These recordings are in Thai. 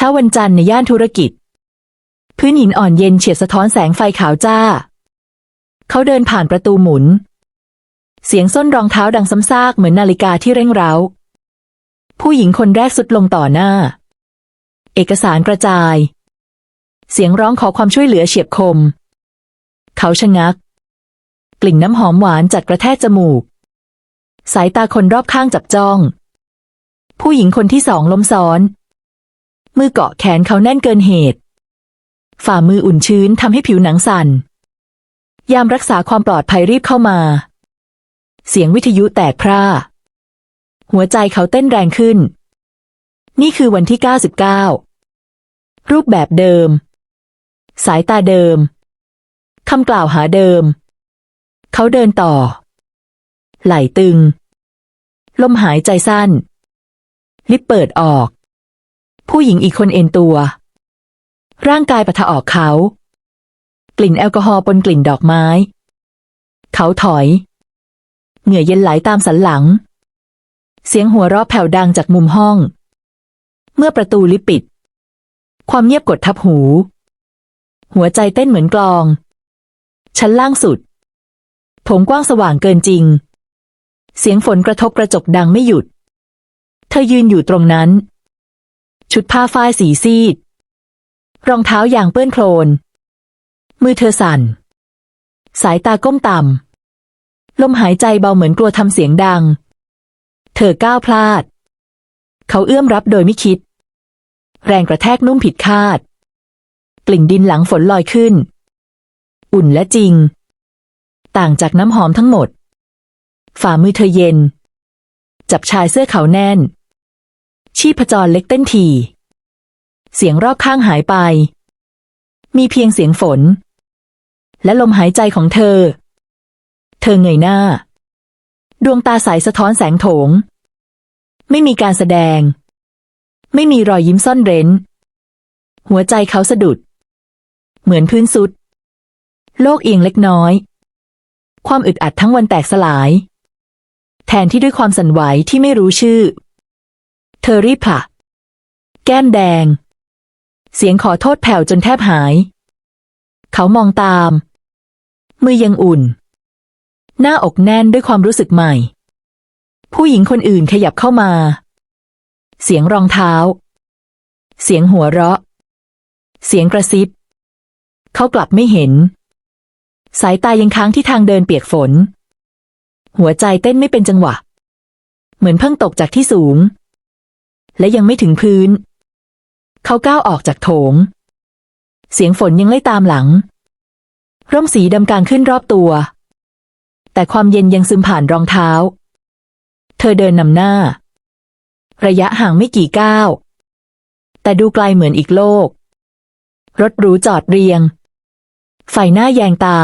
เช้าวันจันทร์ในย่านธุรกิจ พื้นหินอ่อนเย็นเฉียดสะท้อนแสงไฟขาวจ้า เขาเดินผ่านประตูหมุน เสียงส้นรองเท้าดังซ้ำซากเหมือนนาฬิกาที่เร่งเร้า ผู้หญิงคนแรกสุดลงต่อหน้า เอกสารกระจาย เสียงร้องขอความช่วยเหลือเฉียบคม เขาชะงัก กลิ่นน้ำหอมหวานจัดกระแทกจมูก สายตาคนรอบข้างจับจ้อง ผู้หญิงคนที่สองล้มซ้อน มือเกาะแขนเขาแน่นเกินเหตุ ฝ่ามืออุ่นชื้นทำให้ผิวหนังสั่น ยามรักษาความปลอดภัยรีบเข้ามา เสียงวิทยุแตกพร่า หัวใจเขาเต้นแรงขึ้น นี่คือวันที่ 99 รูปแบบเดิม สายตาเดิมคำกล่าวหาเดิม เขาเดินต่อ ไหล่ตึง ลมหายใจสั้น ลิปเปิดออก ผู้หญิงอีกคนเอ็นตัว ร่างกายปะทะออกเขา กลิ่นแอลกอฮอล์ปนกลิ่นดอกไม้ เขาถอย เหงื่อเย็นไหลตามสันหลัง เสียงหัวเราะแผ่วดังจากมุมห้อง เมื่อประตูลิฟต์ปิด ความเงียบกดทับหู หัวใจเต้นเหมือนกลอง ชั้นล่างสุดผมกว้างสว่างเกินจริง เสียงฝนกระทบกระจกดังไม่หยุด เธอยืนอยู่ตรงนั้น ชุดผ้าฝ้ายสีซีด รองเท้ายางเปื้อนโคลน มือเธอสั่น สายตาก้มต่ำ ลมหายใจเบาเหมือนกลัวทำเสียงดัง เธอก้าวพลาด เขาเอื้อมรับโดยไม่คิด แรงกระแทกนุ่มผิดคาด กลิ่นดินหลังฝนลอยขึ้น อุ่นและจริง ต่างจากน้ำหอมทั้งหมด ฝ่ามือเธอเย็น จับชายเสื้อเขาแน่น ชีพจรเล็กเต้นทีเสียงรอบข้างหายไป มีเพียงเสียงฝน และลมหายใจของเธอ เธอเงยหน้า ดวงตาใสสะท้อนแสงโถง ไม่มีการแสดง ไม่มีรอยยิ้มซ่อนเร้น หัวใจเขาสะดุด เหมือนพื้นสุด โลกเอียงเล็กน้อย ความอึดอัดทั้งวันแตกสลาย แทนที่ด้วยความสั่นไหวที่ไม่รู้ชื่อ อรีบผละแก้มแดง เสียงขอโทษแผ่วจนแทบหาย เขามองตาม มือยังอุ่น หน้าอกแน่นด้วยความรู้สึกใหม่ ผู้หญิงคนอื่นขยับเข้ามา เสียงรองเท้า เสียงหัวเราะ เสียงกระซิบ เขากลับไม่เห็น สายตายังค้างที่ทางเดินเปียกฝน หัวใจเต้นไม่เป็นจังหวะ เหมือนเพิ่งตกจากที่สูง และยังไม่ถึงพื้น เขาก้าวออกจากโถง เสียงฝนยังไล่ตามหลัง ร่มสีดำกลางขึ้นรอบตัว แต่ความเย็นยังซึมผ่านรองเท้า เธอเดินนำหน้า ระยะห่างไม่กี่ก้าว แต่ดูไกลเหมือนอีกโลก รถหรูจอดเรียง ไฟหน้าแยงตา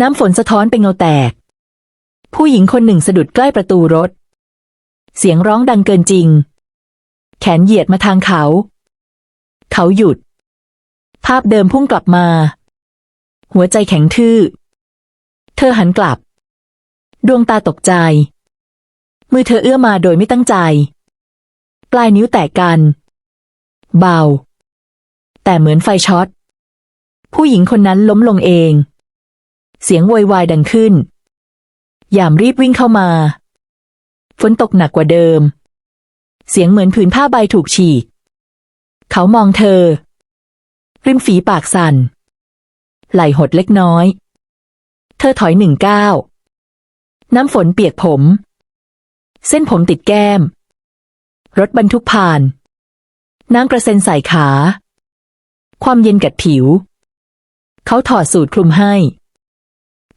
น้ำฝนสะท้อนเป็นเงาแตก ผู้หญิงคนหนึ่งสะดุดใกล้ประตูรถเสียงร้องดังเกินจริง แขนเหยียดมาทางเขา เขาหยุด ภาพเดิมพุ่งกลับมา หัวใจแข็งทื่อ เธอหันกลับ ดวงตาตกใจ มือเธอเอื้อมาโดยไม่ตั้งใจ ปลายนิ้วแตกกัน เบา แต่เหมือนไฟช็อต ผู้หญิงคนนั้นล้มลงเอง เสียงโวยวายดังขึ้นยามรีบวิ่งเข้ามา ฝนตกหนักกว่าเดิม เสียงเหมือนผืนผ้าใบถูกฉีก เขามองเธอ ริมฝีปากสั่น ไหลหดเล็กน้อย เธอถอยหนึ่งก้าว น้ำฝนเปียกผม เส้นผมติดแก้ม รถบรรทุกผ่าน น้ำกระเซ็นใส่ขา ความเย็นกัดผิว เขาถอดสูตรคลุมให้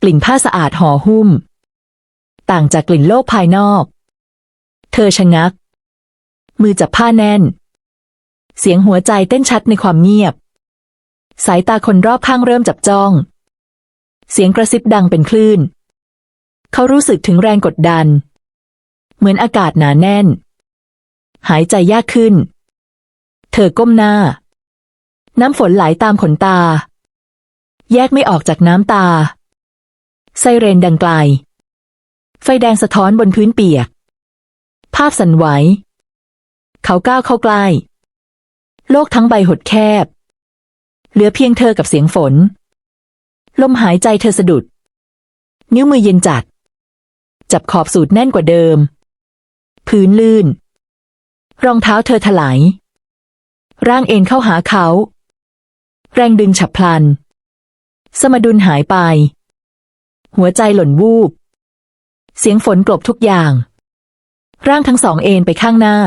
กลิ่นผ้าสะอาดห่อหุ้ม ต่างจากกลิ่นโลกภายนอก เธอชะงัก มือจับผ้าแน่น เสียงหัวใจเต้นชัดในความเงียบ สายตาคนรอบข้างเริ่มจับจ้อง เสียงกระซิบดังเป็นคลื่น เขารู้สึกถึงแรงกดดัน เหมือนอากาศหนาแน่น หายใจยากขึ้น เธอก้มหน้า น้ำฝนไหลตามขนตา แยกไม่ออกจากน้ำตา ไซเรนดังไกล ไฟแดงสะท้อนบนพื้นเปียก ภาพสั่นไหว เขาก้าวเข้าใกล้ โลกทั้งใบหดแคบ เหลือเพียงเธอกับเสียงฝน ลมหายใจเธอสะดุด นิ้วมือเย็นจัด จับขอบสูตรแน่นกว่าเดิม พื้นลื่น รองเท้าเธอถลาย ร่างเอ็นเข้าหาเขา แรงดึงฉับพลัน สมดุลหายไป หัวใจหล่นวูบ เสียงฝนกลบทุกอย่าง ร่างทั้งสองเอ็นไปข้างหน้า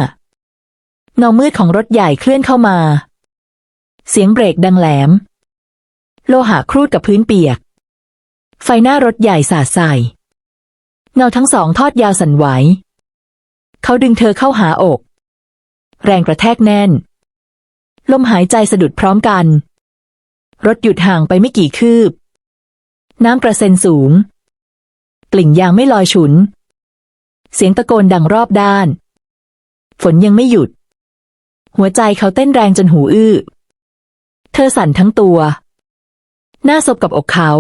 เงามืดของรถใหญ่เคลื่อนเข้ามา เสียงเบรกดังแหลม โลหะครูดกับพื้นเปียก ไฟหน้ารถใหญ่สาดใส่ เงาทั้งสองทอดยาวสั่นไหว เขาดึงเธอเข้าหาอก แรงกระแทกแน่น ลมหายใจสะดุดพร้อมกัน รถหยุดห่างไปไม่กี่คืบ น้ำกระเซ็นสูง กลิ่นยางไม่ลอยฉุน เสียงตะโกนดังรอบด้าน ฝนยังไม่หยุด หัวใจเขาเต้นแรงจนหูอื้อ เธอสั่นทั้งตัว หน้าซบกับอกเขา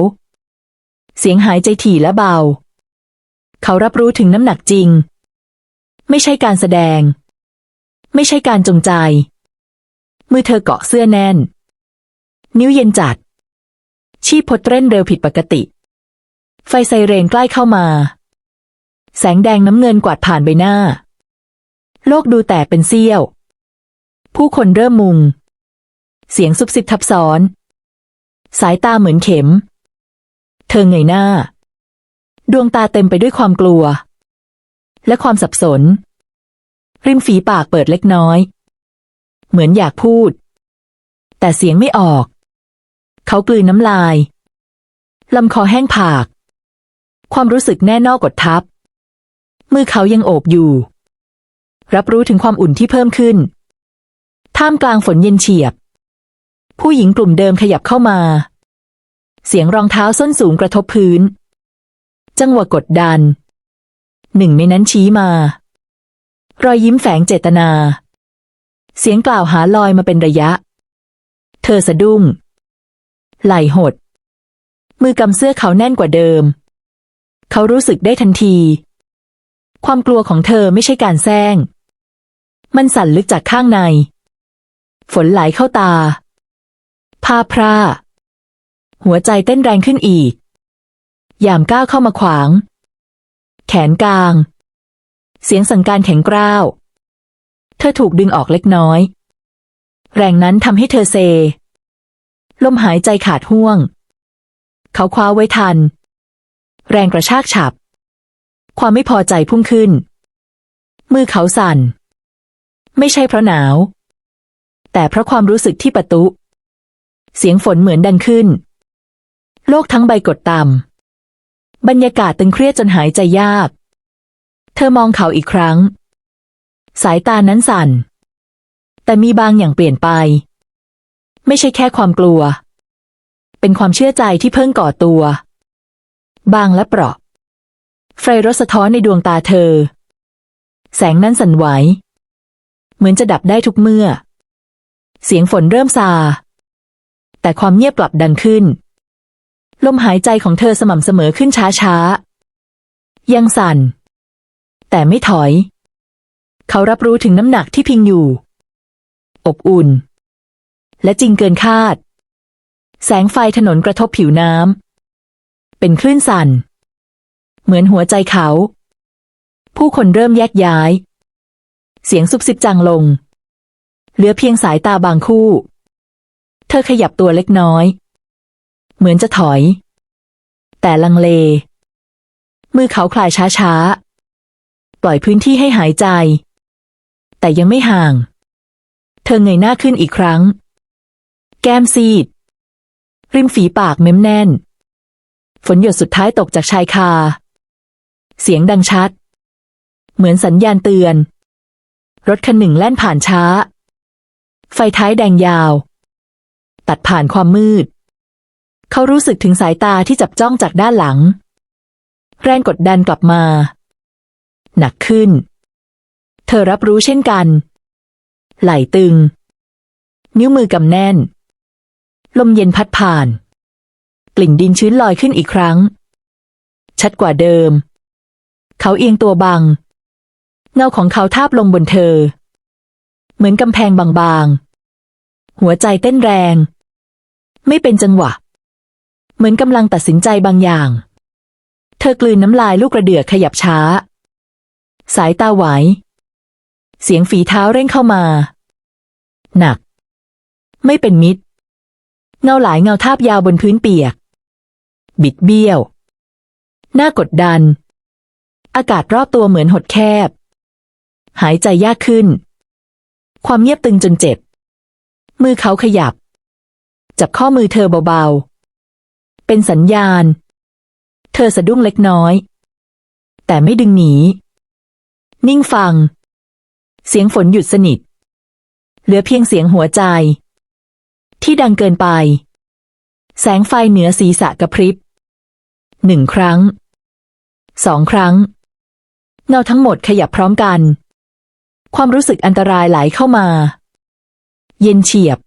เสียงหายใจถี่และเบา เขารับรู้ถึงน้ำหนักจริง ไม่ใช่การแสดง ไม่ใช่การจงใจ มือเธอเกาะเสื้อแน่น นิ้วเย็นจัด ชีพพดเต้นเร็วผิดปกติ ไฟไซเรนใกล้เข้ามา แสงแดงน้ำเงินกวาดผ่านใบหน้า โลกดูแตกเป็นเสี้ยว ผู้คนเริ่มมุง เสียงซุบซิบทับซ้อน สายตาเหมือนเข็ม เธอเงยหน้า ดวงตาเต็มไปด้วยความกลัว และความสับสน ริมฝีปากเปิดเล็กน้อย เหมือนอยากพูด แต่เสียงไม่ออก เขากลืนน้ำลาย ลำคอแห้งผาก ความรู้สึกแน่นอกกดทับ มือเขายังโอบอยู่ รับรู้ถึงความอุ่นที่เพิ่มขึ้น ท่ามกลางฝนเย็นเฉียบ ผู้หญิงกลุ่มเดิมขยับเข้ามา เสียงรองเท้าส้นสูงกระทบพื้น จังหวะกดดัน หนึ่งในนั้นชี้มา รอยยิ้มแฝงเจตนา เสียงกล่าวหาลอยมาเป็นระยะ เธอสะดุ้ง ไหลหด มือกำเสื้อเขาแน่นกว่าเดิม เขารู้สึกได้ทันที ความกลัวของเธอไม่ใช่การแซงมันสั่นลึกจากข้างใน ฝนไหลเข้าตาผ้าพร่า หัวใจเต้นแรงขึ้นอีก ยามก้าวเข้ามาขวาง แขนกลาง เสียงสั่งการแข็งกร้าว เธอถูกดึงออกเล็กน้อย แรงนั้นทำให้เธอเซ ลมหายใจขาดห่วง เขาคว้าไว้ทัน แรงกระชากฉับ ความไม่พอใจพุ่งขึ้น มือเขาสั่น ไม่ใช่เพราะหนาว แต่เพราะความรู้สึกที่ประตุ เสียงฝนเหมือนดังขึ้น โลกทั้งใบกดต่ำบรรยากาศตึงเครียดจนหายใจยาก เธอมองเขาอีกครั้ง สายตานั้นสั่น แต่มีบางอย่างเปลี่ยนไป ไม่ใช่แค่ความกลัว เป็นความเชื่อใจที่เพิ่งก่อตัว บางและเปราะ ไฟรถสะท้อนในดวงตาเธอ แสงนั้นสั่นไหว เหมือนจะดับได้ทุกเมื่อ เสียงฝนเริ่มซา แต่ความเงียบกลับดังขึ้น ลมหายใจของเธอสม่ำเสมอขึ้นช้าๆ ยังสั่น แต่ไม่ถอย เขารับรู้ถึงน้ำหนักที่พิงอยู่ อบอุ่น และจริงเกินคาด แสงไฟถนนกระทบผิวน้ำ เป็นคลื่นสั่น เหมือนหัวใจเขา ผู้คนเริ่มแยกย้าย เสียงซุบซิบจางลง เหลือเพียงสายตาบางคู่ เธอขยับตัวเล็กน้อย เหมือนจะถอย แต่ลังเล มือเขาคลายช้าๆ ปล่อยพื้นที่ให้หายใจ แต่ยังไม่ห่าง เธอเงยหน้าขึ้นอีกครั้ง แก้มซีด ริมฝีปากเม้มแน่น ฝนหยดสุดท้ายตกจากชายคา เสียงดังชัด เหมือนสัญญาณเตือนรถคันหนึ่งแล่นผ่านช้า ไฟท้ายแดงยาว ตัดผ่านความมืด เขารู้สึกถึงสายตาที่จับจ้องจากด้านหลัง แรงกดดันกลับมา หนักขึ้น เธอรับรู้เช่นกัน ไหล่ตึง นิ้วมือกำแน่น ลมเย็นพัดผ่าน กลิ่นดินชื้นลอยขึ้นอีกครั้ง ชัดกว่าเดิม เขาเอียงตัวบัง เงาของเขาทาบลงบนเธอ เหมือนกำแพงบางๆ หัวใจเต้นแรง ไม่เป็นจังหวะ เหมือนกำลังตัดสินใจบางอย่าง เธอกลืนน้ำลายลูกกระเดือกขยับช้า สายตาไหว เสียงฝีเท้าเร่งเข้ามา หนัก ไม่เป็นมิตร เงาหลายเงาทาบยาวบนพื้นเปียก บิดเบี้ยว หน้ากดดัน อากาศรอบตัวเหมือนหดแคบ หายใจยากขึ้น ความเงียบตึงจนเจ็บ มือเขาขยับ จับข้อมือเธอเบาๆ เป็นสัญญาณ เธอสะดุ้งเล็กน้อย แต่ไม่ดึงหนี นิ่งฟัง เสียงฝนหยุดสนิท เหลือเพียงเสียงหัวใจ ที่ดังเกินไป แสงไฟเหนือศีรษะกระพริบหนึ่งครั้ง สองครั้ง เงาทั้งหมดขยับพร้อมกัน ความรู้สึกอันตรายไหลเข้ามา เย็นเฉียบ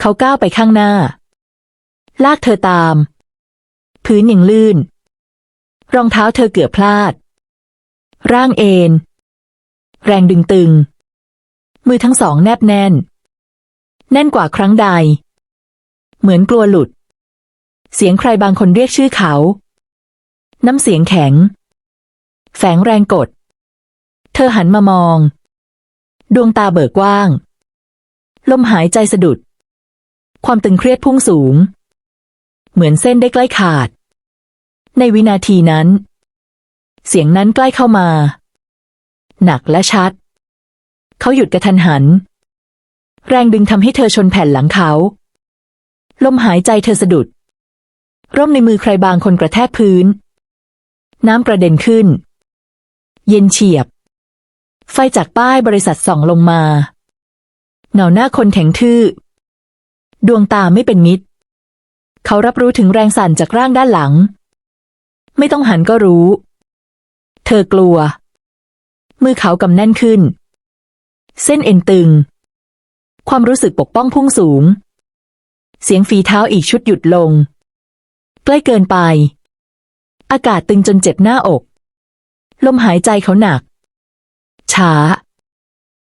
เขาก้าวไปข้างหน้า ลากเธอตาม พื้นยังลื่น รองเท้าเธอเกือบพลาด ร่างเอนแรงดึงตึง มือทั้งสองแนบแน่น แน่นกว่าครั้งใด เหมือนกลัวหลุด เสียงใครบางคนเรียกชื่อเขา น้ำเสียงแข็ง แฝงแรงกด เธอหันมามอง ดวงตาเบิกกว้าง ลมหายใจสะดุด ความตึงเครียดพุ่งสูง เหมือนเส้นได้ใกล้ขาด ในวินาทีนั้น เสียงนั้นใกล้เข้ามา หนักและชัด เขาหยุดกระทันหัน แรงดึงทำให้เธอชนแผ่นหลังเขา ลมหายใจเธอสะดุด ร่มในมือใครบางคนกระแทกพื้น น้ำกระเด็นขึ้น เย็นเฉียบ ไฟจากป้ายบริษัทส่องลงมา เงาหน้าคนแข็งทื่อ ดวงตาไม่เป็นมิตร เขารับรู้ถึงแรงสั่นจากร่างด้านหลัง ไม่ต้องหันก็รู้ เธอกลัว มือเขากำแน่นขึ้น เส้นเอ็นตึง ความรู้สึกปกป้องพุ่งสูง เสียงฝีเท้าอีกชุดหยุดลง ใกล้เกินไป อากาศตึงจนเจ็บหน้าอก ลมหายใจเขาหนัก ช้า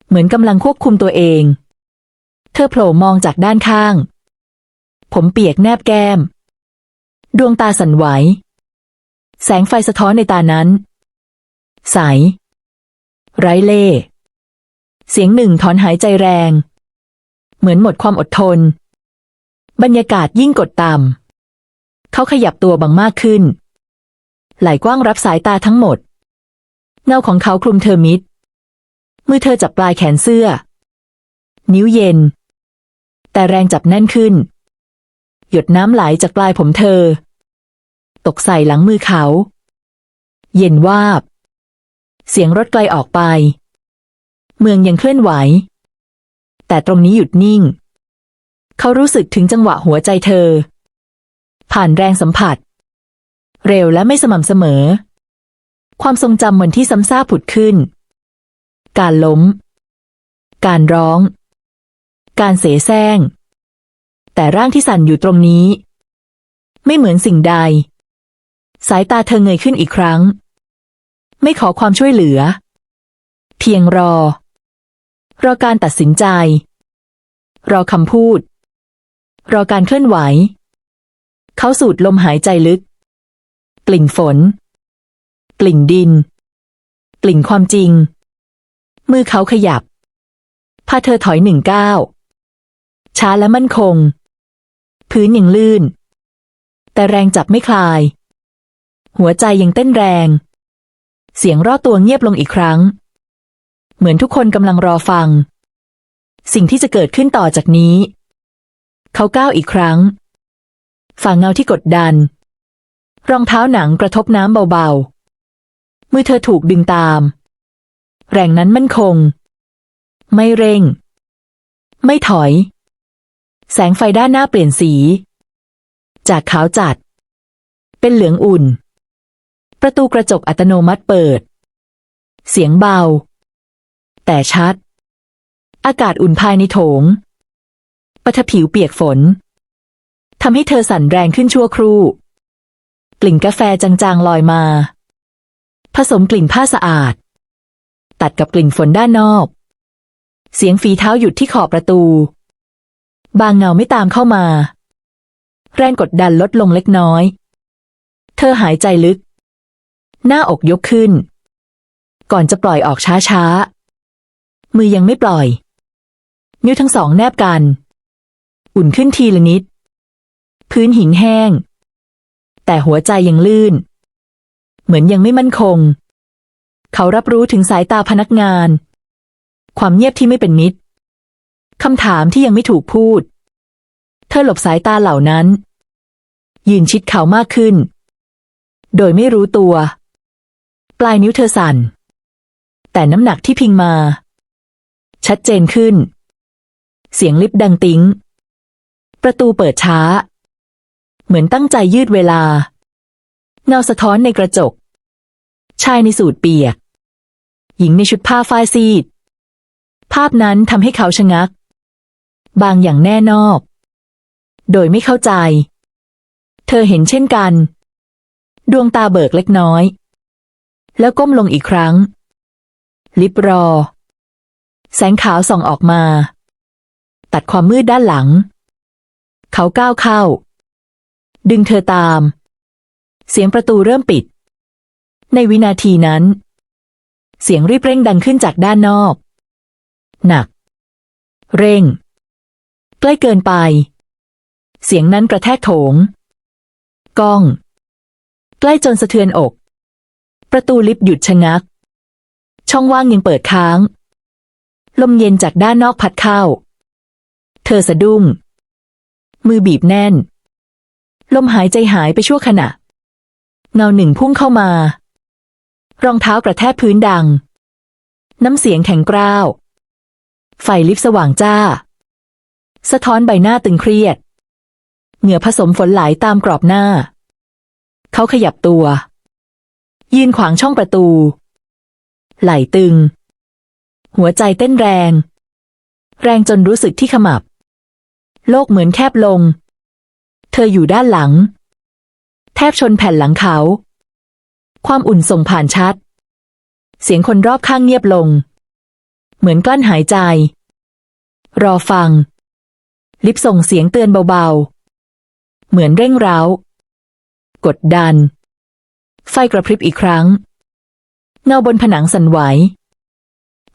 เหมือนกำลังควบคุมตัวเอง เธอโผล่มองจากด้านข้าง ผมเปียกแนบแก้ม ดวงตาสั่นไหว แสงไฟสะท้อนในตานั้น ใส ไร้เล่ เสียงหนึ่งถอนหายใจแรง เหมือนหมดความอดทน บรรยากาศยิ่งกดต่ำเขาขยับตัวบังมากขึ้น ไหลกว้างรับสายตาทั้งหมดเงาของเขาคลุมเธอมิด มือเธอจับปลายแขนเสื้อ นิ้วเย็น แต่แรงจับแน่นขึ้น หยดน้ำไหลจากปลายผมเธอ ตกใส่หลังมือเขา เย็นวาบ เสียงรถไกลออกไป เมืองยังเคลื่อนไหว แต่ตรงนี้หยุดนิ่ง เขารู้สึกถึงจังหวะหัวใจเธอ ผ่านแรงสัมผัส เร็วและไม่สม่ำเสมอ ความทรงจำเหมือนที่ซ้ำซากผุดขึ้น การล้ม การร้อง การเสแสร้ง แต่ร่างที่สั่นอยู่ตรงนี้ ไม่เหมือนสิ่งใด สายตาเธอเงยขึ้นอีกครั้ง ไม่ขอความช่วยเหลือ เพียงรอ รอการตัดสินใจ รอคำพูด รอการเคลื่อนไหว เขาสูดลมหายใจลึก กลิ่นฝน กลิ่นดิน กลิ่นความจริง มือเขาขยับ พาเธอถอยหนึ่งก้าวช้าและมั่นคง พื้นยังลื่น แต่แรงจับไม่คลาย หัวใจยังเต้นแรง เสียงรอบตัวเงียบลงอีกครั้ง เหมือนทุกคนกำลังรอฟัง สิ่งที่จะเกิดขึ้นต่อจากนี้ เขาก้าวอีกครั้ง ฝ่าเงาที่กดดัน รองเท้าหนังกระทบน้ำเบาๆ มือเธอถูกดึงตาม แรงนั้นมั่นคง ไม่เร่ง ไม่ถอย แสงไฟด้านหน้าเปลี่ยนสี จากขาวจัด เป็นเหลืองอุ่น ประตูกระจกอัตโนมัติเปิด เสียงเบา แต่ชัด อากาศอุ่นภายในโถงปะทะผิวเปียกฝนทำให้เธอสั่นแรงขึ้นชั่วครู่ กลิ่นกาแฟจางๆลอยมา ผสมกลิ่นผ้าสะอาด ตัดกับกลิ่นฝนด้านนอก เสียงฝีเท้าหยุดที่ขอบประตู บางเงาไม่ตามเข้ามา แรงกดดันลดลงเล็กน้อย เธอหายใจลึก หน้าอกยกขึ้น ก่อนจะปล่อยออกช้าๆ มือยังไม่ปล่อย นิ้วทั้งสองแนบกัน อุ่นขึ้นทีละนิด พื้นหินแห้ง แต่หัวใจยังลื่น เหมือนยังไม่มั่นคง เขารับรู้ถึงสายตาพนักงาน ความเงียบที่ไม่เป็นมิตรคำถามที่ยังไม่ถูกพูด เธอหลบสายตาเหล่านั้น ยืนชิดเขามากขึ้น โดยไม่รู้ตัว ปลายนิ้วเธอสั่น แต่น้ำหนักที่พิงมา ชัดเจนขึ้น เสียงลิฟต์ดังติ้ง ประตูเปิดช้า เหมือนตั้งใจยืดเวลา เงาสะท้อนในกระจก ชายในสูทเปียก หญิงในชุดผ้าฝ้ายซีด ภาพนั้นทำให้เขาชะงัก บางอย่างแน่นอก โดยไม่เข้าใจ เธอเห็นเช่นกัน ดวงตาเบิกเล็กน้อย แล้วก้มลงอีกครั้ง ลิบรอ แสงขาวส่องออกมา ตัดความมืดด้านหลัง เขาก้าวเข้า ดึงเธอตาม เสียงประตูเริ่มปิด ในวินาทีนั้น เสียงรีบเร่งดังขึ้นจากด้านนอก หนัก เร่ง ใกล้เกินไป เสียงนั้นกระแทกโถง ก้อง ใกล้จนสะเทือนอก ประตูลิฟต์หยุดชะงัก ช่องว่างยังเปิดค้าง ลมเย็นจากด้านนอกพัดเข้า เธอสะดุ้ง มือบีบแน่น ลมหายใจหายไปชั่วขณะเงาหนึ่งพุ่งเข้ามา รองเท้ากระแทกพื้นดัง น้ำเสียงแข็งกร้าว ไฟลิฟต์สว่างจ้า สะท้อนใบหน้าตึงเครียด เหงื่อผสมฝนไหลตามกรอบหน้า เขาขยับตัว ยืนขวางช่องประตู ไหลตึง หัวใจเต้นแรง แรงจนรู้สึกที่ขมับ โลกเหมือนแคบลง เธออยู่ด้านหลัง แทบชนแผ่นหลังเขา ความอุ่นส่งผ่านชัด เสียงคนรอบข้างเงียบลง เหมือนกลั้นหายใจ รอฟัง ลิปส่งเสียงเตือนเบาๆ เหมือนเร่งเร้ากดดัน ไฟกระพริบอีกครั้ง เงาบนผนังสั่นไหว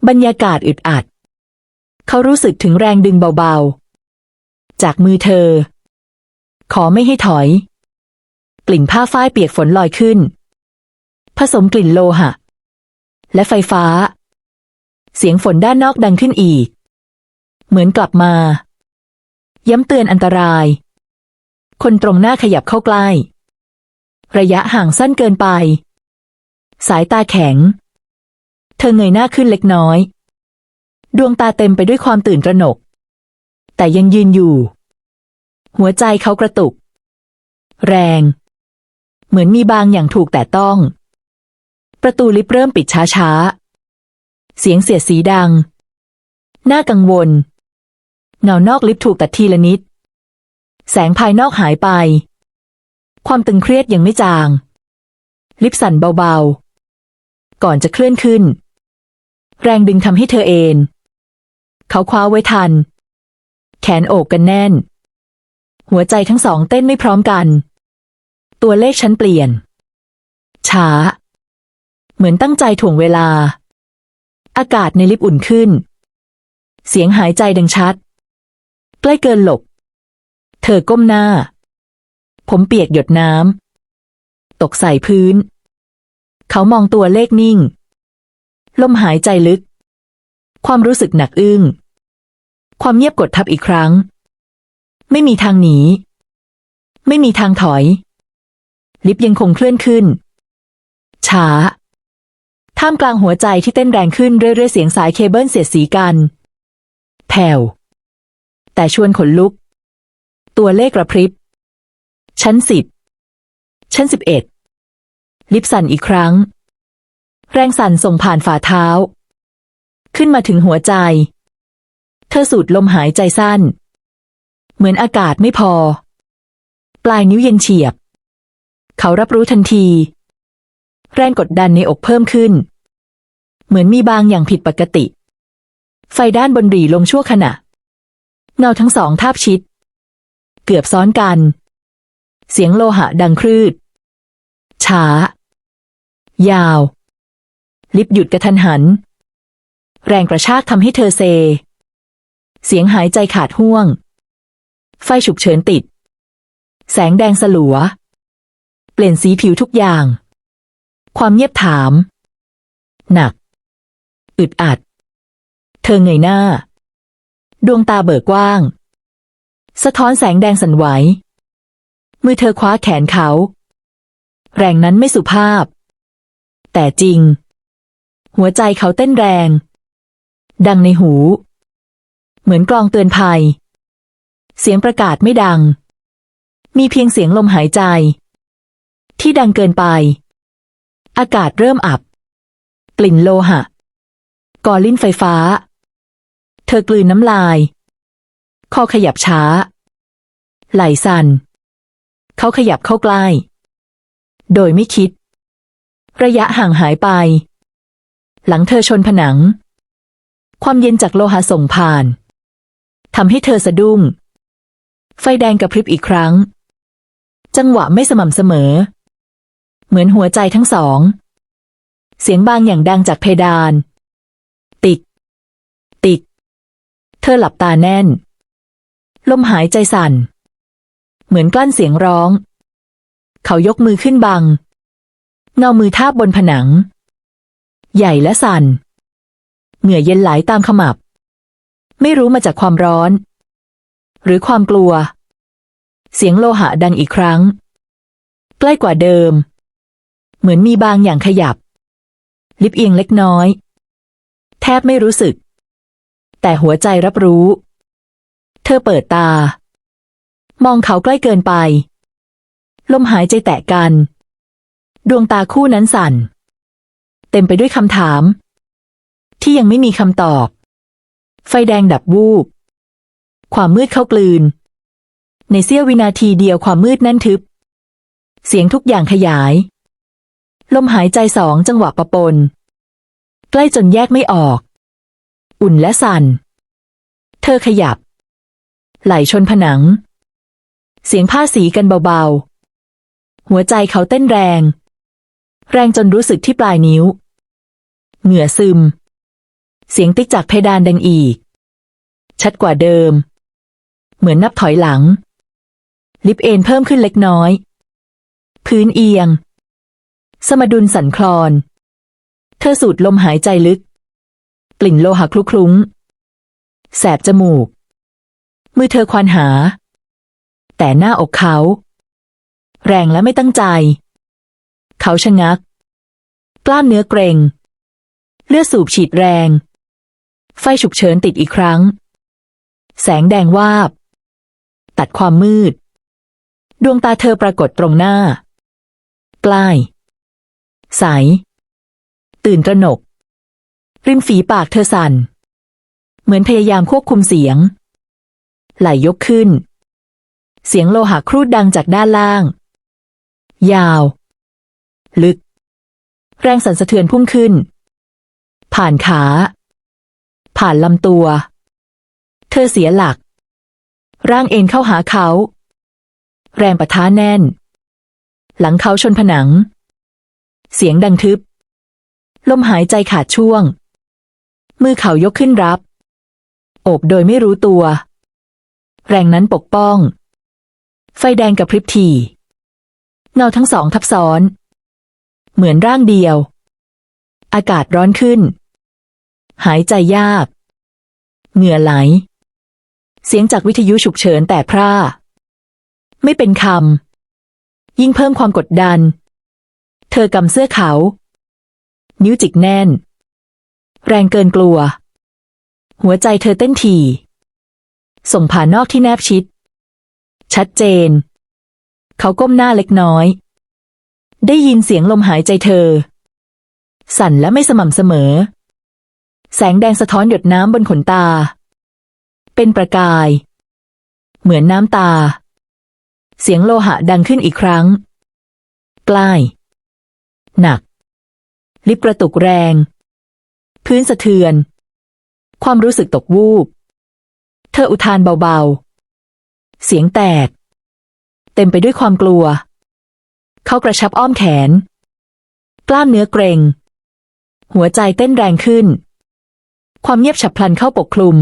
บรรยากาศอึดอัด เขารู้สึกถึงแรงดึงเบาๆ จากมือเธอ ขอไม่ให้ถอย กลิ่นผ้าฝ้ายเปียกฝนลอยขึ้น ผสมกลิ่นโลหะ และไฟฟ้า เสียงฝนด้านนอกดังขึ้นอีก เหมือนกลับมา ย้ำเตือนอันตราย คนตรงหน้าขยับเข้าใกล้ ระยะห่างสั้นเกินไป สายตาแข็ง เธอเงยหน้าขึ้นเล็กน้อย ดวงตาเต็มไปด้วยความตื่นตระหนก แต่ยังยืนอยู่ หัวใจเขากระตุก แรง เหมือนมีบางอย่างถูกแต่ต้อง ประตูลิฟต์เริ่มปิดช้าๆ เสียงเสียดสีดัง น่ากังวล เงานอกลิฟต์ถูกตัดทีละนิด แสงภายนอกหายไป ความตึงเครียดยังไม่จาง ลิฟต์สั่นเบาๆ ก่อนจะเคลื่อนขึ้น แรงดึงทำให้เธอเอนเขาคว้าไว้ทัน แขนโอบกันแน่น หัวใจทั้งสองเต้นไม่พร้อมกัน ตัวเลขชั้นเปลี่ยน ช้า เหมือนตั้งใจถ่วงเวลา อากาศในลิฟต์อุ่นขึ้น เสียงหายใจดังชัด ใกล้เกินหลบ เธอก้มหน้า ผมเปียกหยดน้ำ ตกใส่พื้น เขามองตัวเลขนิ่ง ลมหายใจลึก ความรู้สึกหนักอึ้ง ความเงียบกดทับอีกครั้ง ไม่มีทางหนี ไม่มีทางถอย ลิฟต์ยังคงเคลื่อนขึ้นช้า ท่ามกลางหัวใจที่เต้นแรงขึ้นเรื่อยๆเสียงสายเคเบิลเสียดสีกันแผ่วแต่ชวนขนลุก ตัวเลขกระพริบ ชั้นสิบ ชั้นสิบเอ็ด ลิฟต์สั่นอีกครั้ง แรงสั่นส่งผ่านฝ่าเท้า ขึ้นมาถึงหัวใจ เธอสูดลมหายใจสั้น เหมือนอากาศไม่พอ ปลายนิ้วเย็นเฉียบ เขารับรู้ทันที แรงกดดันในอกเพิ่มขึ้น เหมือนมีบางอย่างผิดปกติ ไฟด้านบนหรี่ลงชั่วขณะ เงาทั้งสองทาบชิด เกือบซ้อนกัน เสียงโลหะดังครืด ช้า ยาว ลิฟต์หยุดกระทันหัน แรงกระชากทำให้เธอเซ เสียงหายใจขาดห่วง ไฟฉุกเฉินติด แสงแดงสลัว เปลี่ยนสีผิวทุกอย่าง ความเงียบถาม หนัก อึดอัด เธอเงยหน้า ดวงตาเบิกกว้าง สะท้อนแสงแดงสั่นไหว มือเธอคว้าแขนเขา แรงนั้นไม่สุภาพ แต่จริง หัวใจเขาเต้นแรง ดังในหู เหมือนกลองเตือนภัย เสียงประกาศไม่ดัง มีเพียงเสียงลมหายใจ ที่ดังเกินไป อากาศเริ่มอับ กลิ่นโลหะ กอลิ้นไฟฟ้า เธอกลืนน้ำลาย คอขยับช้า ไหลสัน่น เขาขยับเข้าใกล้ โดยไม่คิด ระยะห่างหายไป หลังเธอชนผนัง ความเย็นจากโลหะส่งผ่านทำให้เธอสะดุ้ง ไฟแดงกระพริบอีกครั้ง จังหวะไม่สม่ำเสมอ เหมือนหัวใจทั้งสอง เสียงบางอย่างดังจากเพดาน ติก ติก เธอหลับตาแน่น ลมหายใจสั่น เหมือนกลั้นเสียงร้อง เขายกมือขึ้นบัง เงามือทาบบนผนัง ใหญ่และสั่น เหงื่อเย็นไหลตามขมับ ไม่รู้มาจากความร้อน หรือความกลัว เสียงโลหะดังอีกครั้ง ใกล้กว่าเดิม เหมือนมีบางอย่างขยับ ลิบเอียงเล็กน้อย แทบไม่รู้สึก แต่หัวใจรับรู้ เธอเปิดตา มองเขาใกล้เกินไป ลมหายใจแตะกัน ดวงตาคู่นั้นสั่น เต็มไปด้วยคำถาม ที่ยังไม่มีคำตอบ ไฟแดงดับวูบ ความมืดเข้ากลืน ในเสี้ยววินาทีเดียวความมืดแน่นทึบ เสียงทุกอย่างขยาย ลมหายใจสองจังหวะประปน ใกล้จนแยกไม่ออก อุ่นและสั่น เธอขยับ ไหลชนผนัง เสียงผ้าสีกันเบาๆ หัวใจเขาเต้นแรง แรงจนรู้สึกที่ปลายนิ้ว เหงื่อซึม เสียงติ๊กจากเพดานดังอีก ชัดกว่าเดิม เหมือนนับถอยหลัง ลิฟเอนเพิ่มขึ้นเล็กน้อย พื้นเอียง สมดุลสั่นคลอน เธอสูดลมหายใจลึก กลิ่นโลหะคลุกคลุ้ง แสบจมูก มือเธอควานหา แต่หน้าอกเขา แรงและไม่ตั้งใจ เขาชะงัก กล้ามเนื้อเกรง เลือดสูบฉีดแรง ไฟฉุกเฉินติดอีกครั้ง แสงแดงวาบ ตัดความมืด ดวงตาเธอปรากฏตรงหน้าใกล้ใส ตื่นตระหนก ริมฝีปากเธอสั่น เหมือนพยายามควบคุมเสียง ไหลยกขึ้น เสียงโลหะครูดดังจากด้านล่าง ยาว ลึก แรงสั่นสะเทือนพุ่งขึ้น ผ่านขา ผ่านลำตัว เธอเสียหลัก ร่างเอ็นเข้าหาเขา แรงปะทะแน่น หลังเขาชนผนัง เสียงดังทึบ ลมหายใจขาดช่วง มือเขายกขึ้นรับ โอบโดยไม่รู้ตัว แรงนั้นปกป้อง ไฟแดงกับพริบทีเงาทั้งสองทับซ้อน เหมือนร่างเดียว อากาศร้อนขึ้น หายใจยาก เหงื่อไหล เสียงจากวิทยุฉุกเฉินแต่พร่า ไม่เป็นคำ ยิ่งเพิ่มความกดดัน เธอกำเสื้อเขา นิ้วจิกแน่น แรงเกินกลัว หัวใจเธอเต้นถี่ ส่งผ่านนอกที่แนบชิด ชัดเจน เขาก้มหน้าเล็กน้อย ได้ยินเสียงลมหายใจเธอ สั่นและไม่สม่ำเสมอ แสงแดงสะท้อนหยดน้ำบนขนตา เป็นประกาย เหมือนน้ำตา เสียงโลหะดังขึ้นอีกครั้ง ใกล้ หนัก ลิฟต์กระตุกแรง พื้นสะเทือน ความรู้สึกตกวูบ เธออุทานเบาๆ เสียงแตก เต็มไปด้วยความกลัว เขากระชับอ้อมแขน กล้ามเนื้อเกร็งหัวใจเต้นแรงขึ้น ความเงียบฉับพลันเข้าปกคลุม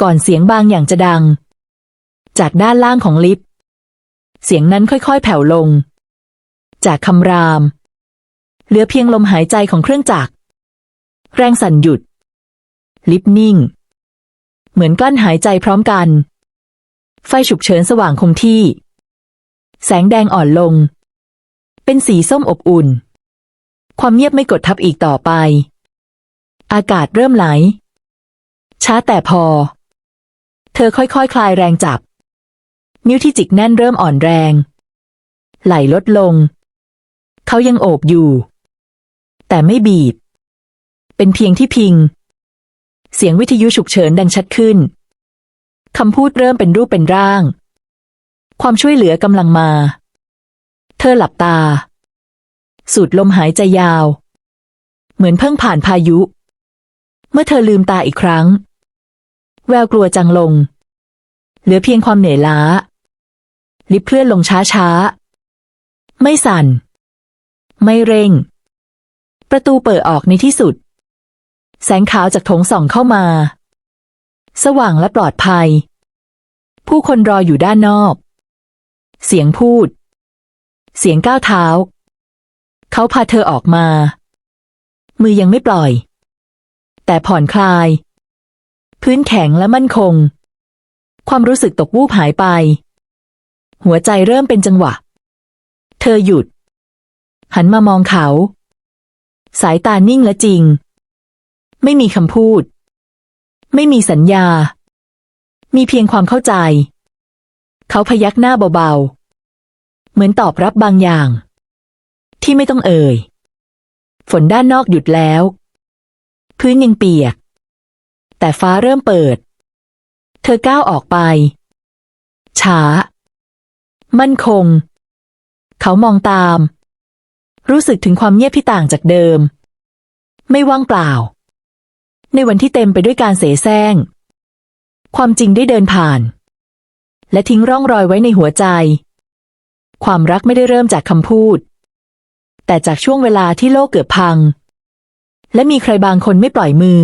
ก่อนเสียงบางอย่างจะดัง จากด้านล่างของลิฟต์เสียงนั้นค่อยๆ แผ่วลง จากคำราม เหลือเพียงลมหายใจของเครื่องจักร แรงสั่นหยุด ลิฟนิ่ง เหมือนกลั้นหายใจพร้อมกัน ไฟฉุกเฉินสว่างคงที่ แสงแดงอ่อนลง เป็นสีส้มอบอุ่น ความเงียบไม่กดทับอีกต่อไป อากาศเริ่มไหล ช้าแต่พอ เธอค่อยๆคคลายแรงจับ นิ้วที่จิกแน่นเริ่มอ่อนแรง ไหลลดลง เขายังโอบอยู่ แต่ไม่บีบ เป็นเพียงที่พิง เสียงวิทยุฉุกเฉินดังชัดขึ้นคำพูดเริ่มเป็นรูปเป็นร่าง ความช่วยเหลือกำลังมา เธอหลับตา สูดลมหายใจยาว เหมือนเพิ่งผ่านพายุ เมื่อเธอลืมตาอีกครั้ง แววกลัวจังลง เหลือเพียงความเหนื่อยล้า ลิฟต์เคลื่อนลงช้าๆไม่สั่น ไม่เร่ง ประตูเปิดออกในที่สุด แสงขาวจากโถงส่องเข้ามา สว่างและปลอดภัย ผู้คนรออยู่ด้านนอก เสียงพูด เสียงก้าวเท้า เขาพาเธอออกมา มือยังไม่ปล่อย แต่ผ่อนคลาย พื้นแข็งและมั่นคง ความรู้สึกตกวูบหายไป หัวใจเริ่มเป็นจังหวะ เธอหยุด หันมามองเขา สายตานิ่งและจริง ไม่มีคำพูด ไม่มีสัญญา มีเพียงความเข้าใจ เขาพยักหน้าเบาๆ เหมือนตอบรับบางอย่าง ที่ไม่ต้องเอ่ย ฝนด้านนอกหยุดแล้ว พื้นยังเปียก แต่ฟ้าเริ่มเปิด เธอก้าวออกไป ช้า มั่นคง เขามองตาม รู้สึกถึงความเงียบที่ต่างจากเดิม ไม่ว่างเปล่า ในวันที่เต็มไปด้วยการเสแสร้ง ความจริงได้เดินผ่าน และทิ้งร่องรอยไว้ในหัวใจ ความรักไม่ได้เริ่มจากคำพูด แต่จากช่วงเวลาที่โลกเกือบพัง และมีใครบางคนไม่ปล่อยมือ